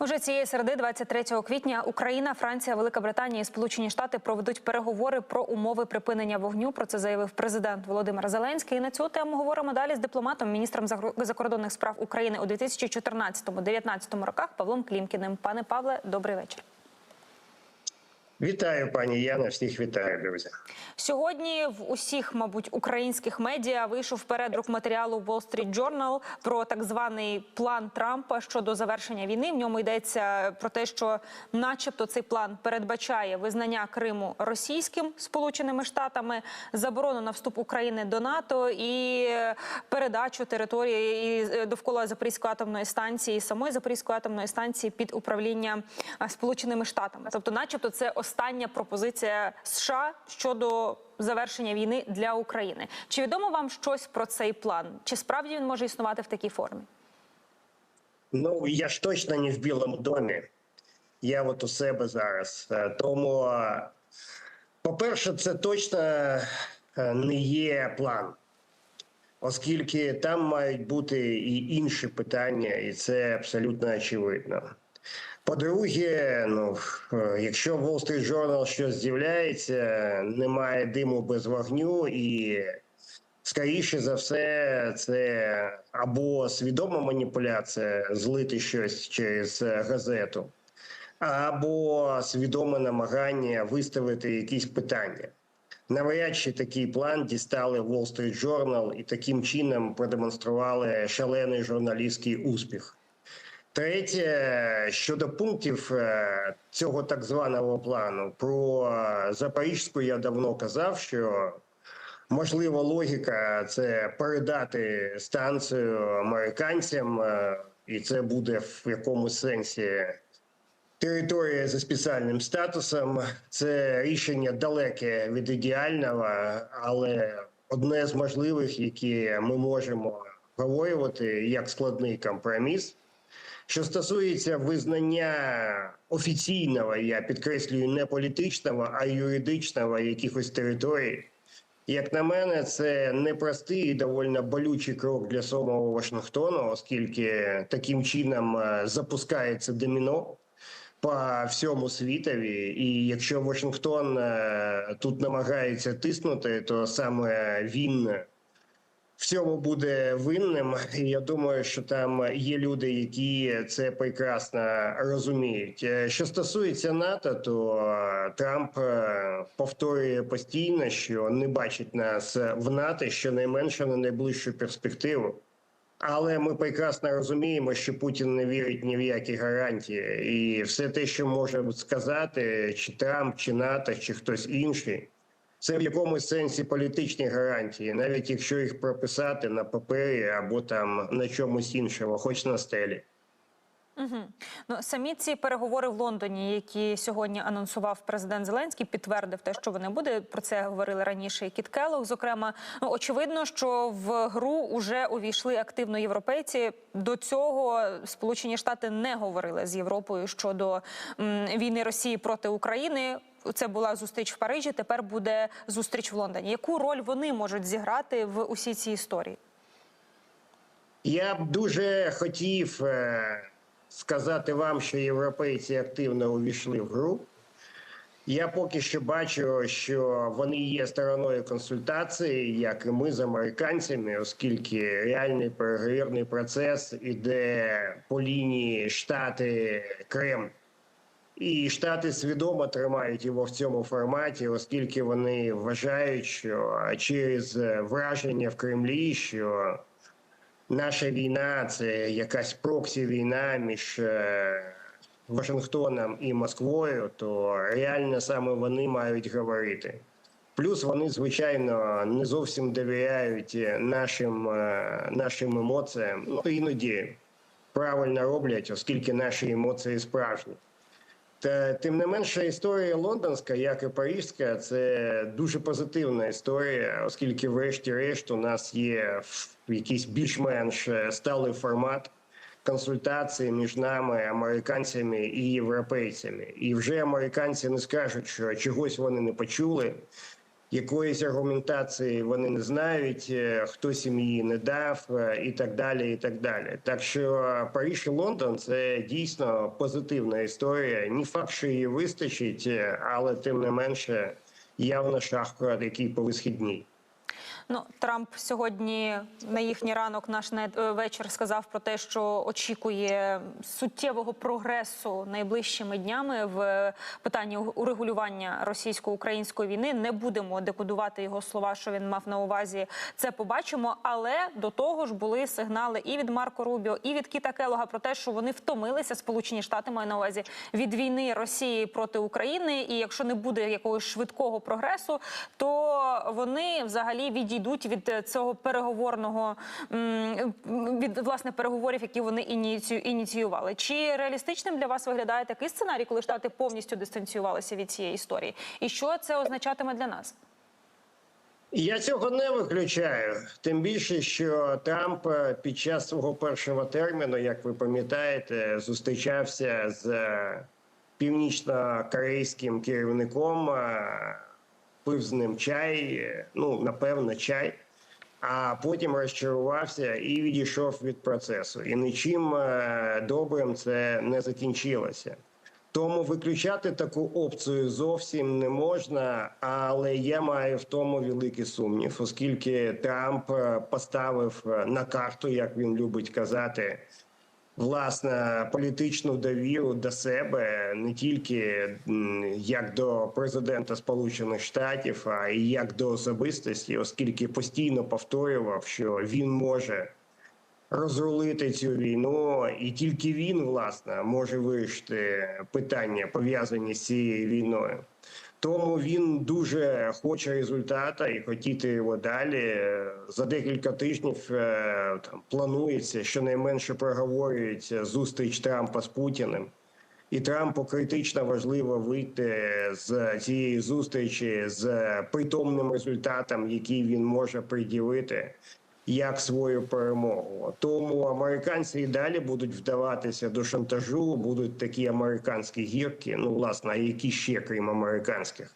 Уже цієї середи, 23 квітня, Україна, Франція, Велика Британія і Сполучені Штати проведуть переговори про умови припинення вогню. Про це заявив президент Володимир Зеленський. І на цю тему говоримо далі з дипломатом, міністром закордонних справ України у 2014-2019 роках Павлом Клімкіним. Пане Павле, добрий вечір. Вітаю, пані Яна. Всіх вітаю, друзі. Сьогодні в усіх, мабуть, українських медіа вийшов передрук матеріалу Wall Street Journal про так званий план Трампа щодо завершення війни. В ньому йдеться про те, що, начебто, цей план передбачає визнання Криму російським Сполученими Штатами, заборону на вступ України до НАТО і передачу території і довкола Запорізької атомної станції, і самої Запорізької атомної станції під управління Сполученими Штатами. Тобто, начебто, це остання пропозиція США щодо завершення війни для України. Чи відомо вам щось про цей план? Чи справді він може існувати в такій формі? Ну я ж точно не в Білому домі. Я от у себе зараз. Е, Тому, е, по-перше, це точно е, не є план, оскільки там мають бути і інші питання, і це абсолютно очевидно. По-друге, ну е, якщо в Wall Street Journal щось з'являється, немає диму без вогню, і скоріше за все, це або свідома маніпуляція, злити щось через е, газету, або свідоме намагання виставити якісь питання. Навряд чи такий план дістали Wall Street Journal і таким чином продемонстрували шалений журналістський успіх. Третє, щодо пунктів е, цього так званого плану про е, Запорізьку я давно казав, що можливо логіка це передати станцію американцям, е, і це буде в якомусь сенсі територія за спеціальним статусом. Це рішення далеке від ідеального, але одне з можливих, які ми можемо обговорювати як складний компроміс. Що стосується визнання офіційного, я підкреслюю, не політичного, а юридичного якихось територій, як на мене, це непростий і доволі болючий крок для самого Вашингтону, оскільки таким чином е, запускається доміно по всьому світові. І якщо Вашингтон е, тут намагається тиснути, то саме він в цьому буде винним. І я думаю, що там є люди, які це прекрасно розуміють. Е, Що стосується НАТО, то е, Трамп е, повторює постійно, що не бачить нас в НАТО щонайменше на найближчу перспективу. Але ми прекрасно розуміємо, що Путін не вірить ні в які гарантії, і все те, що може сказати, чи Трамп, чи НАТО, чи хтось інший, це в якомусь сенсі політичні гарантії, навіть якщо їх прописати на папері або там на чомусь іншому, хоч на стелі. Угу. Ну самі ці переговори в Лондоні, які сьогодні анонсував президент Зеленський, підтвердив те, що вони буде. Про це говорили раніше. і Кіт Келлог, зокрема, ну очевидно, що в гру вже увійшли активно європейці. До цього Сполучені Штати не говорили з Європою щодо м, війни Росії проти України. Це була зустріч в Парижі. Тепер буде зустріч в Лондоні. Яку роль вони можуть зіграти в усій цій історії? Я б дуже хотів е, сказати вам, що європейці активно увійшли в гру. Я поки що бачу, що вони є стороною консультації, як і ми з американцями, оскільки реальний переговірний процес іде по лінії Штати Кремль. І Штати свідомо тримають його в цьому форматі, оскільки вони вважають, що через враження в Кремлі, що наша війна це якась проксі війна між е, Вашингтоном і Москвою, то реально саме вони мають говорити. Плюс вони, звичайно, не зовсім довіряють нашим, е, нашим емоціям. Ну, іноді правильно роблять, оскільки наші емоції справжні. Та тим не менше, історія лондонська, як і парижська, це дуже позитивна історія, оскільки, врешті-решт, у нас є якийсь більш-менш сталий формат консультації між нами, американцями і європейцями. І вже американці не скажуть, що чогось вони не почули. Якоїсь аргументації вони не знають, е, хтось їм її не дав, е, і так далі. І так далі. Так що Париж і Лондон це дійсно позитивна історія. Ні факт, що її вистачить, е, але тим не менше явно шаг, який по висхідній. Ну, Трамп сьогодні на їхній ранок, наш е, вечір сказав про те, що очікує суттєвого прогресу найближчими днями в питанні урегулювання російсько-української війни. Не будемо декодувати його слова, що він мав на увазі. Це побачимо. Але до того ж були сигнали і від Марко Рубіо, і від Кіта Келога про те, що вони втомилися. Сполучені Штати маю на увазі від війни Росії проти України. І якщо не буде якогось швидкого прогресу, то вони взагалі відійдуть від е, цього переговорного від власне переговорів, які вони ініцію- ініціювали. Чи реалістичним для вас виглядає такий сценарій, коли штати повністю дистанціювалися від цієї історії? І що це означатиме для нас? Я цього не виключаю. Тим більше, що Трамп е, під час свого першого терміну, як ви пам'ятаєте, зустрічався з е, північно-корейським керівником, пив з ним чай, ну напевно, чай. А потім розчарувався і відійшов від процесу. І нічим е, добрим це не закінчилося. Тому виключати таку опцію зовсім не можна, але я маю в тому великий сумнів, оскільки Трамп е, поставив е, на карту, як він любить казати, власне політичну довіру до себе не тільки як до президента Сполучених Штатів, а й як до особистості, оскільки постійно повторював, що він може розрулити цю війну, і тільки він, власне, може вирішити питання пов'язані з цією війною. Тому він дуже хоче результата і хотіти його далі. За декілька тижнів е, там планується щонайменше проговорюється зустріч Трампа з Путіним. І Трампу критично важливо вийти з цієї зустрічі з притомним результатом, який він може приділити як свою перемогу. Тому американці і далі будуть вдаватися до шантажу, будуть такі американські гірки. Ну, власне, які ще крім американських.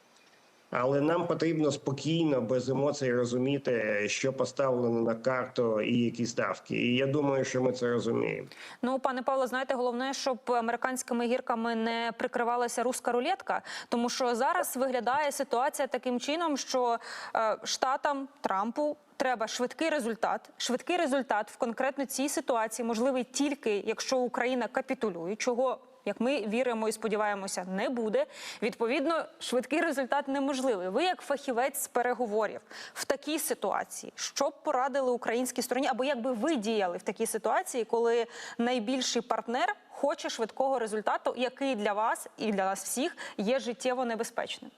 Але нам потрібно спокійно, без емоцій розуміти, що поставлено на карту і які ставки. І я думаю, що ми це розуміємо. Ну, пане Павло, знаєте, головне, щоб американськими гірками не прикривалася руська рулетка, тому що зараз виглядає ситуація таким чином, що е, штатам Трампу. Треба швидкий результат. Швидкий результат в конкретно цій ситуації можливий тільки якщо Україна капітулює, чого як ми віримо і сподіваємося, не буде. Відповідно, швидкий результат неможливий. Ви, як фахівець з переговорів в такій ситуації, що б порадили українській стороні, або як би ви діяли в такій ситуації, коли найбільший партнер хоче швидкого результату, який для вас і для нас всіх є життєво небезпечним?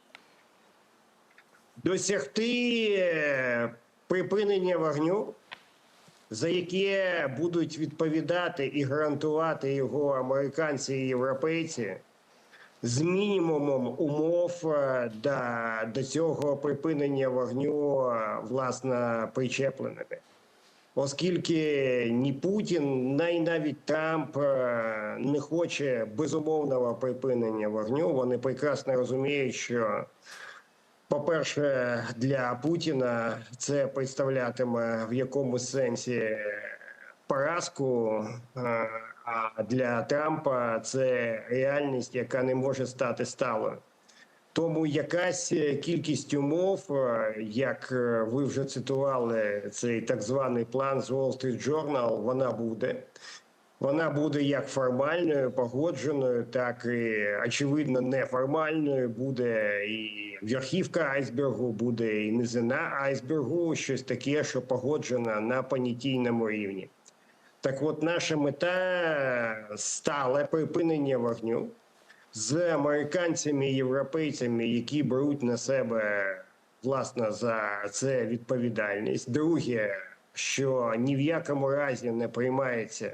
Досягти е, припинення вогню, за яке будуть відповідати і гарантувати його американці і європейці, з мінімумом умов е, до, до цього припинення вогню, е, власне, причепленими. Оскільки ні Путін, ні навіть Трамп е, не хоче безумовного припинення вогню, вони прекрасно розуміють, що по-перше, для Путіна це представлятиме в якомусь сенсі поразку. е, А для Трампа це реальність, яка не може стати сталою. Тому якась кількість умов, е, як е, ви вже цитували, цей так званий план з Wall Street Journal, вона буде. Вона буде як формальною, погодженою, так і очевидно неформальною. Буде і верхівка айсбергу, буде і низина айсбергу, щось таке, що погоджено на понятійному рівні. Так от наша мета стале припинення вогню з американцями і європейцями, які беруть на себе власне за це відповідальність. Друге, що ні в якому разі не приймається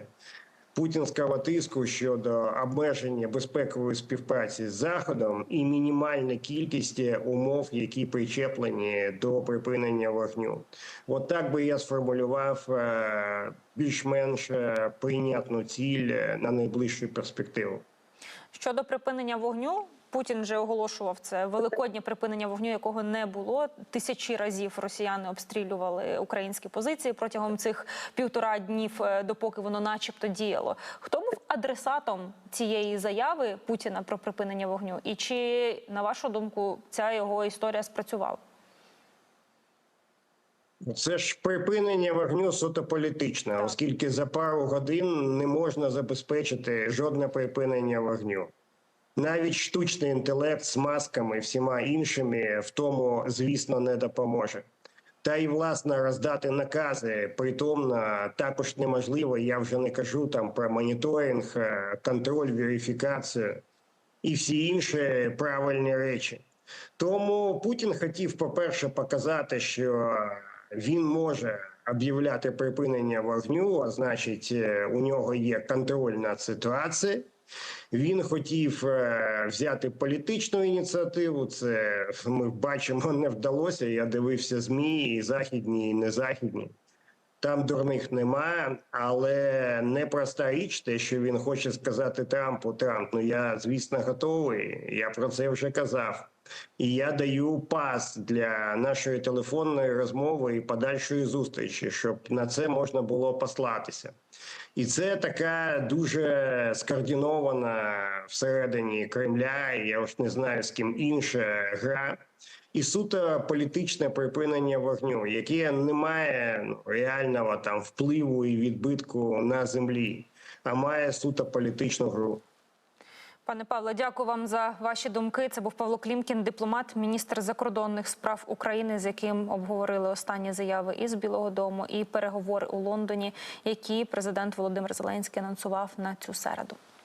путінського тиску щодо обмеження безпекової співпраці з заходом і мінімальна кількість умов, які причеплені до припинення вогню. От так би я сформулював е, більш-менш е, прийнятну ціль е, на найближчу перспективу. Щодо припинення вогню, Путін вже оголошував це великоднє припинення вогню, якого не було. Тисячі разів росіяни обстрілювали українські позиції протягом цих півтора днів, е, допоки воно, начебто, діяло. Хто був адресатом цієї заяви Путіна про припинення вогню? І чи на вашу думку ця його історія спрацювала? Це ж припинення вогню суто політичне, оскільки за пару годин не можна забезпечити жодне припинення вогню. Навіть штучний інтелект з масками всіма іншими в тому, звісно, не допоможе. Та й власне роздати накази притомно також неможливо. Я вже не кажу там про моніторинг, е, контроль, верифікацію і всі інші правильні речі. Тому Путін хотів, по-перше, показати, що він може об'являти припинення вогню, а значить, е, у нього є контроль над ситуацією. Він хотів е, взяти політичну ініціативу. Це ми бачимо, не вдалося. Я дивився змі, і західні, і незахідні. Там дурних нема, але непроста річ, те, що він хоче сказати Трампу. Трамп, ну я звісно готовий. Я про це вже казав. І я даю пас для нашої телефонної розмови і подальшої зустрічі, щоб на це можна було послатися. І це така дуже скоординована всередині Кремля. Я ж не знаю з ким інша гра. І суто політичне припинення вогню, яке не має ну, реального там впливу і відбитку на землі, а має суто політичну гру. Пане Павло, дякую вам за ваші думки. Це був Павло Клімкін, дипломат, міністр закордонних справ України, з яким обговорили останні заяви із Білого Дому і переговори у Лондоні, які президент Володимир Зеленський анонсував на цю середу.